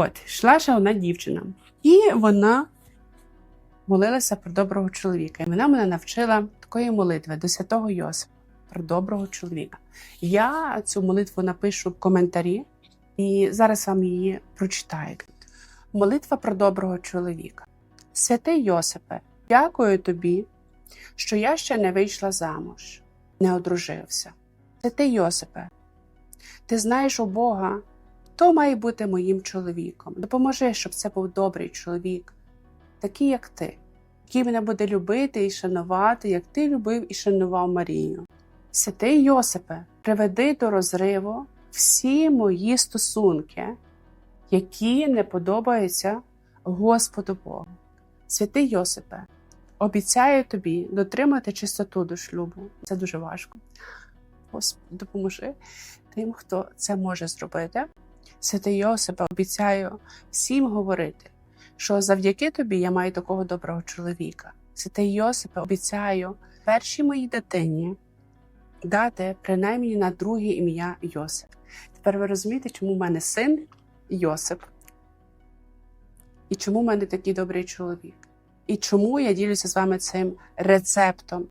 от, йшла ще одна дівчина, і вона молилася про доброго чоловіка. І вона мене навчила такої молитви до святого Йосипа про доброго чоловіка. Я цю молитву напишу в коментарі, і зараз вам її прочитаю. Молитва про доброго чоловіка. Святий Йосипе, дякую тобі, що я ще не вийшла замуж, не одружився. Святий Йосипе, ти знаєш у Бога, хто має бути моїм чоловіком. Допоможи, щоб це був добрий чоловік, такий, як ти, який мене буде любити і шанувати, як ти любив і шанував Марію. Святий Йосипе, приведи до розриву всі мої стосунки, які не подобаються Господу Богу. Святий Йосипе, обіцяю тобі дотримати чистоту до шлюбу. Це дуже важко. Господи, допоможи тим, хто це може зробити. Святий Йосипе, обіцяю всім говорити, що завдяки тобі я маю такого доброго чоловіка. Святий Йосипе, обіцяю першій моїй дитині дати принаймні на друге ім'я Йосип. Тепер ви розумієте, чому в мене син Йосип, і чому в мене такий добрий чоловік, і чому я ділюся з вами цим рецептом